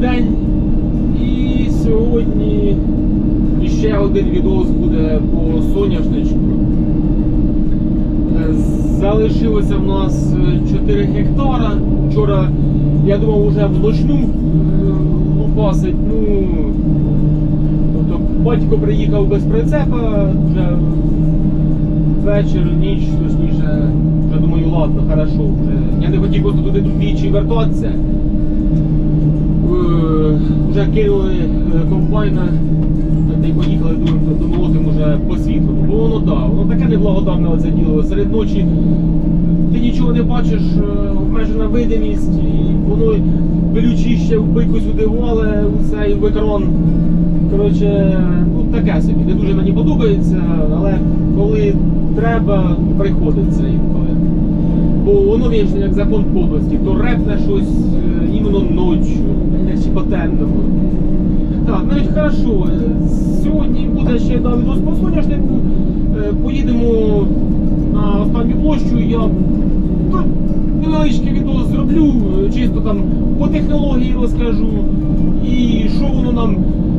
День і сьогодні ще один відос буде по соняшничку. Е, Залишилося в нас е, 4 гектара. Вчора я думав вже вночну е, лупасить. Ну, тобто батько приїхав без прицепа, вже вечір, ніч, точніше, вже думаю, ладно, хорошо. Вже. Я не хотів просто туди двічі вертатися. Е, Вже кинули е, комбайна, та й поїхали, думаю, домолотим уже по світлу. Бо воно да, воно таке неблагодарне оце діло. Серед ночі ти нічого не бачиш, е, обмежена видимість, і воно пилючище в бику сюди вале, усе і в екран. Коротше, ну таке собі, не дуже мені подобається, але коли треба, приходиться інколи. Бо воно вічно як закон подлості, то репне щось е, іменно ночі, чи по темному. Так, навіть хорошо. Сьогодні буде ще да, відос по соняшнику. Е, Поїдемо на останню площу. Я ну, невеличкий відос зроблю, чисто там по технології розкажу. І що воно нам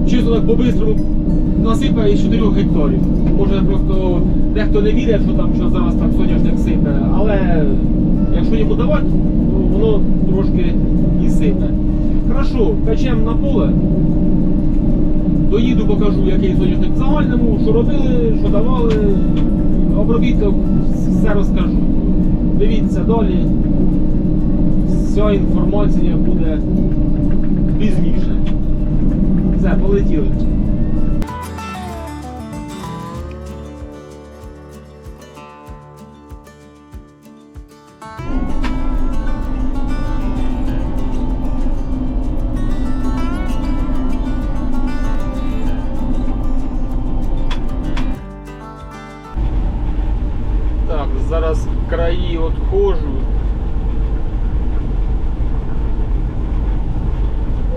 чисто так по-бистрому насипає з 4 гектарів. Може просто дехто не вірить, що там що зараз так соняшник сипе, але якщо йому давати, то воно трошки і сипе. Хорошо, печемо на поле. Доїду, покажу, який соняшник в загальному, що робили, що давали, обробіток, все розкажу. Дивіться далі. Вся інформація буде пізніше. Все, полетіли. Краї отходжу.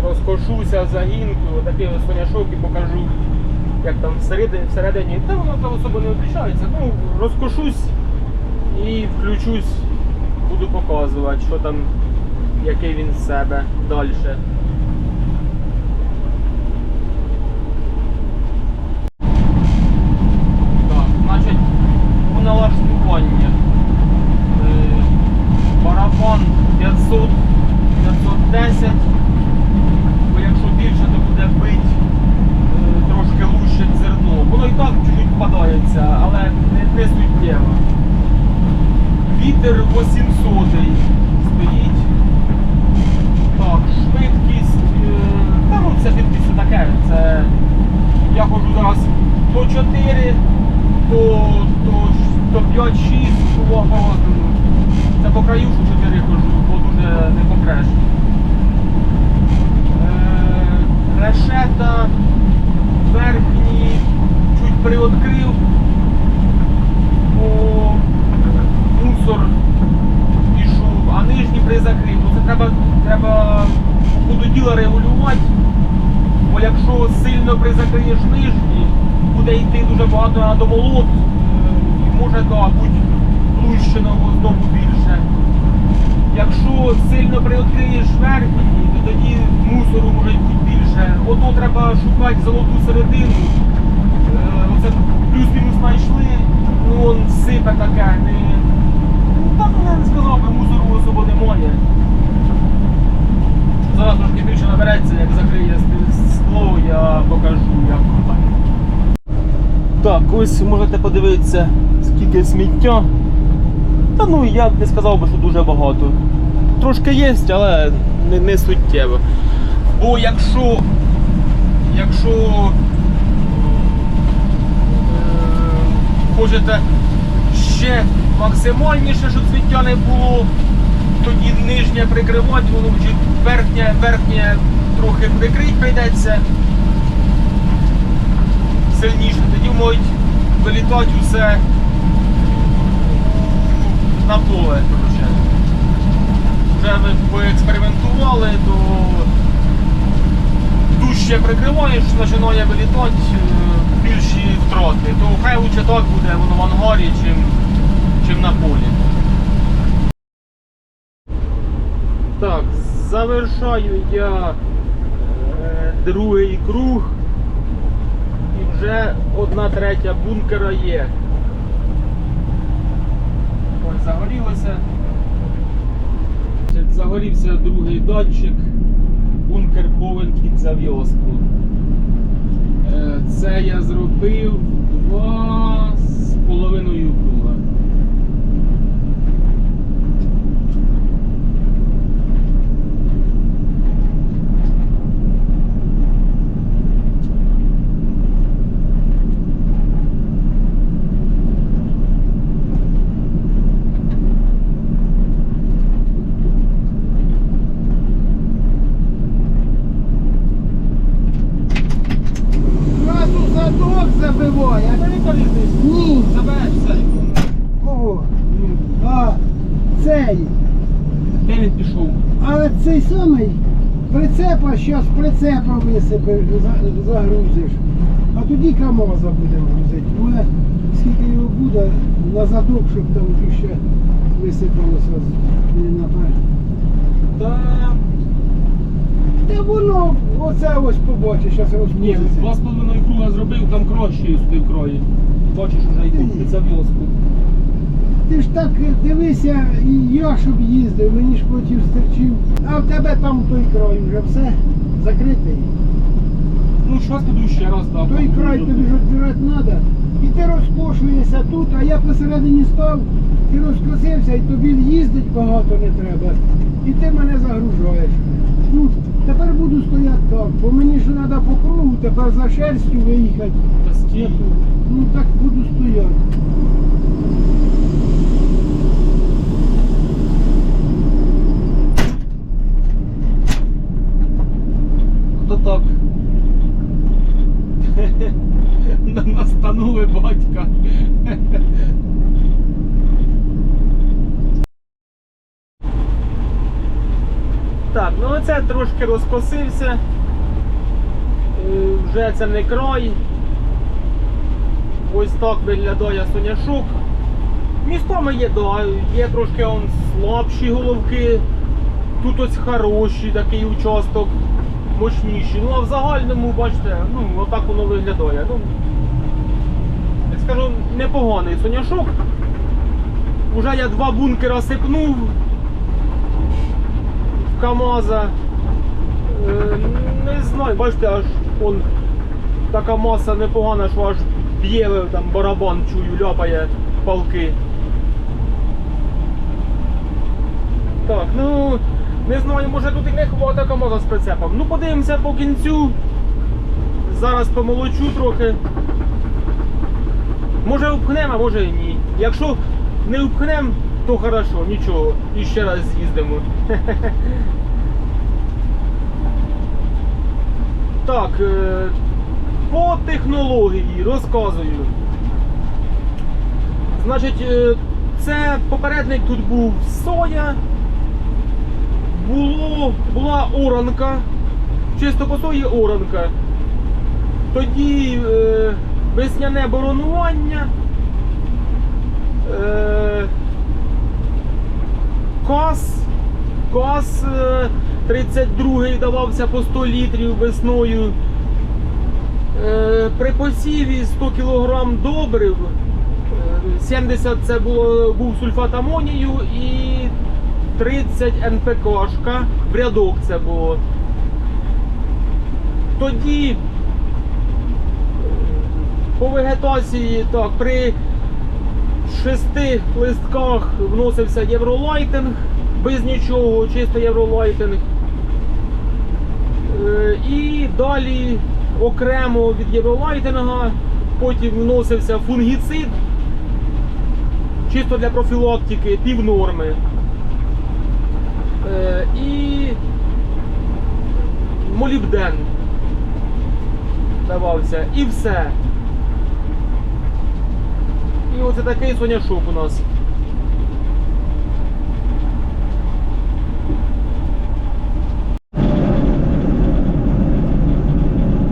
Розкошуся загінку, такий ось соняшок і покажу, як там всередині, всередині. Та воно там особо не відрізняється. Ну, розкошусь і включусь, буду показувати, що там, який він з себе далі. Так, значить, у налаштування. Е, Барабан 500, 510. Бо якщо більше, то буде бить е, трошки лучше зерно. Воно і так чуть впадається, але не, не суттєво. Вітер 800 стоїть. Так, швидкість. е, Та ну це швидкість це таке. Це я ходжу зараз то 4, то, то, то 5-6 по по- Це по краю, що 4 хожу, бо дуже не попреш. Е, Решета верхні чуть приоткрив, бо мусор пішов, а нижні призакрив. Ну це треба, треба по ходу діла регулювати. Бо якщо сильно призакриєш нижні, буде йти дуже багато на домолот, е, і може да, бути плющеного знову більше. Якщо сильно приоткриєш верхні, то тоді мусору може бути більше. Ото треба шукати золоту середину. Е, Оце плюс-мінус знайшли, ну он сипе таке. Не... ну, Там я не сказав, би, мусору особо немає. Зараз трошки більше набереться, як закриє скло, я покажу, як так. Так, ось можете подивитися, скільки сміття. Та ну я б не сказав би, що дуже багато. Трошки є, але не, не суттєво. Бо якщо, якщо е, хочете ще максимальніше, щоб цвіття не було, тоді нижнє прикривати, воно чи верхнє, верхнє трохи прикрить прийдеться сильніше, тоді можуть вилітати усе на поле. Вже ми поекспериментували, то дужче прикриваєш, починає вилітати е, більші втрати. То хай лучше так буде воно в ангарі, чим, чим на полі. Так, завершаю я е, другий круг. І вже одна третя бункера є. Ось загорілося. Загорівся другий датчик. Бункер повен під зав'язку. Е, Це я зробив два з половиною круга. Зразу задок забиває. Ні. Кого? А, цей. Де він пішов? А цей самий прицепа, зараз прицепа висипеш, за- загрузиш. А тоді КАМАЗа будемо грузити. Але скільки його буде на задок, щоб там ще висипалося наперед. Та Та воно, оце ось побачиш, зараз ні, розпуститься. два з половиною круга зробив, там краще сюди крої. Бачиш, уже йду під зав'язку. Ти ж так дивися, і я щоб їздив, мені ж потім стерчив. А в тебе там той край вже все закритий. Ну, щось туди ще раз дав. Той край тобі ж відбирати треба. І ти розкошуєшся тут, а я посередині став, ти розкосився і тобі їздить багато не треба. І ти мене загружаєш. Ну, тепер буду стояти так, бо мені ж треба по кругу, тепер за шерстю виїхати. Та стій. Ну так буду стояти. То так. Настанули. Так, ну оце трошки розкосився. Е, Вже це не край. Ось так виглядає соняшок. Містами є, да, є трошки он слабші головки. Тут ось хороший такий участок, мощніший. Ну а в загальному, бачите, ну отак воно виглядає. Ну, скажу, непоганий соняшок. Уже я два бункера сипнув в КАМАЗа. Е, не знаю, бачите, аж он така маса непогана, що аж б'є там барабан, чую, ляпає палки. Так, ну не знаю, може тут і не хватить КАМАЗа з прицепом. Ну подивимося по кінцю. Зараз помолочу трохи. Може впхнемо, а може ні. Якщо не впхнемо, то хорошо, нічого. І ще раз з'їздимо. Так, е, по технології розказую. Значить, е, це попередник тут був соя. Було, була оранка, чисто по сої оранка. Тоді е, весняне боронування. Е, кас. Кас е, 32 давався по 100 літрів весною. Е, при посіві 100 кг добрив. е, 70 це було, був сульфат амонію і 30 НПКшка. В рядок це було. Тоді е, по вегетації так, при шести листках вносився євролайтинг, без нічого, чисто євролайтинг. Е, І далі окремо від євролайтинга, потім вносився фунгіцид, чисто для профілактики, пів норми. Е, І молібден давався. І все. І оце такий соняшок у нас.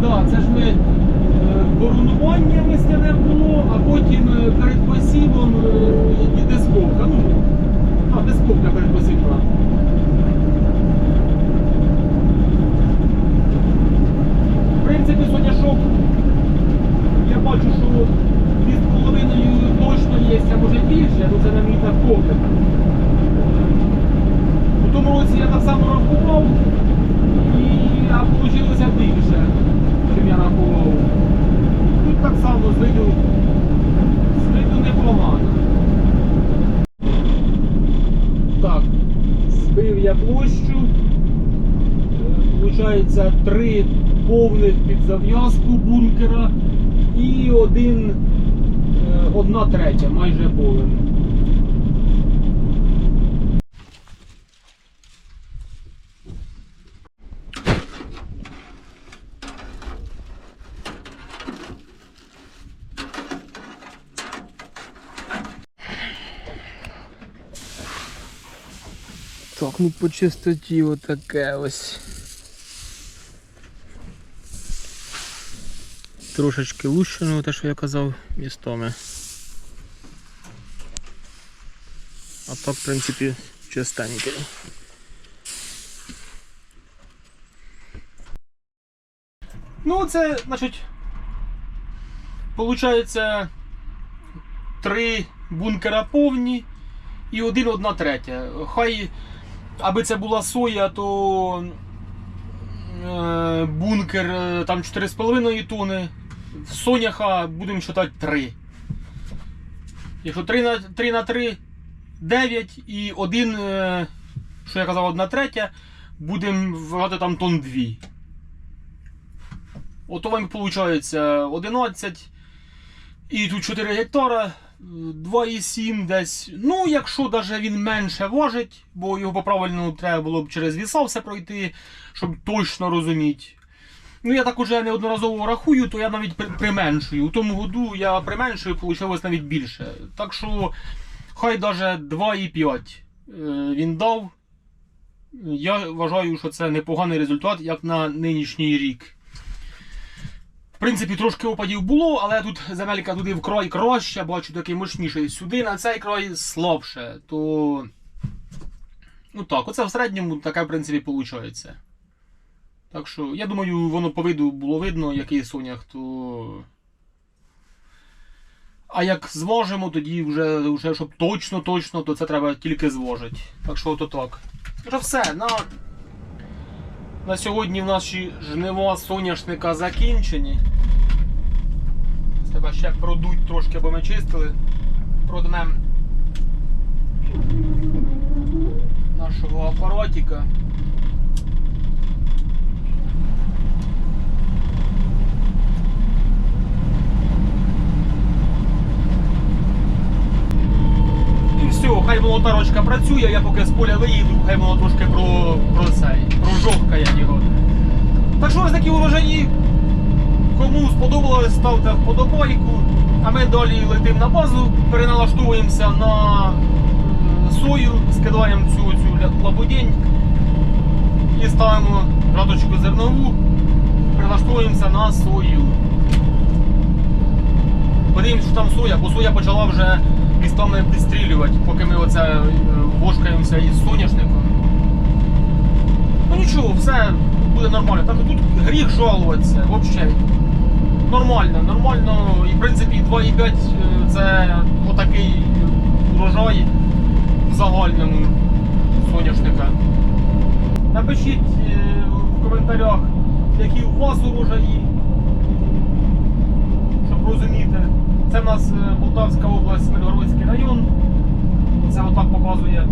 Да, це ж ми е, коронування весняне було, а потім е, перед посівом е, і дисковка. Ну, а дисковка перед посівна. В принципі, соняшок, я бачу, що 2,5 точно є, а може більше, ну це на мій так погляд. У тому році я так само рахував, і а вийшло більше, чим я рахував. Тут так само з виду, з виду непогано. Так, збив я площу. Е, Получається три повних під зав'язку бункера і один, е, одна третя, майже повен. Так, ну по чистоті отаке ось. Трошечки лущено, те, що я казав, містами. А так, в принципі, чистенький. Ну, це, значить, получається три бункера повні і один одна третя. Хай, аби це була соя, то е, бункер е, там 4,5 тони. Соняха будемо вважати 3. Якщо 3 на 3, на 3 9 і один, е, що я казав, 1 третя, будемо вважати там тонн 2. Ото вам виходить 11. І тут 4 гектара, 2,7 десь. Ну, якщо навіть він менше важить, бо його по правильному треба було б через віса все пройти, щоб точно розуміти. Ну, я так уже неодноразово рахую, то я навіть при- применшую. У тому году я применшую, вийшло навіть більше. Так що хай навіть 2,5 е, він дав. Я вважаю, що це непоганий результат, як на нинішній рік. В принципі, трошки опадів було, але тут земелька туди вкрай краще, бачу такий мощніший. Сюди на цей край слабше. То. Ну так, оце в середньому таке, в принципі, виходить. Так що, я думаю, воно по виду було видно, який сонях, то. А як зважимо, тоді вже, вже щоб точно, точно, то це треба тільки зважити. Так що ото так. Вже все. На, на сьогодні в наші жнива соняшника закінчені. Треба ще продуть трошки, бо ми чистили. Проднем нашого апаратика. Все, хай молотарочка працює, я поки з поля виїду, хай воно трошки про, про цей, прожовкає його. Так що ось такі урожаї. Кому сподобалось, ставте вподобайку. А ми далі летимо на базу, переналаштовуємося на е, сою, скидаємо цю, цю лабудень і ставимо градочку зернову, перелаштовуємося на сою. Подивимось, що там соя, бо соя почала вже містами підстрілювати, поки ми оце е, вошкаємося із соняшником. Ну нічого, все буде нормально. Так тут гріх жалуватися, взагалі. Нормально, нормально. І в принципі 2,5 е, це отакий урожай в загальному соняшника. Напишіть е, в коментарях, які у вас урожаї, щоб розуміти. Це в нас е, Полтавська область, Миргородський район. Це отак показує.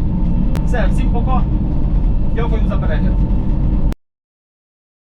Все, всім пока. Дякую за перегляд.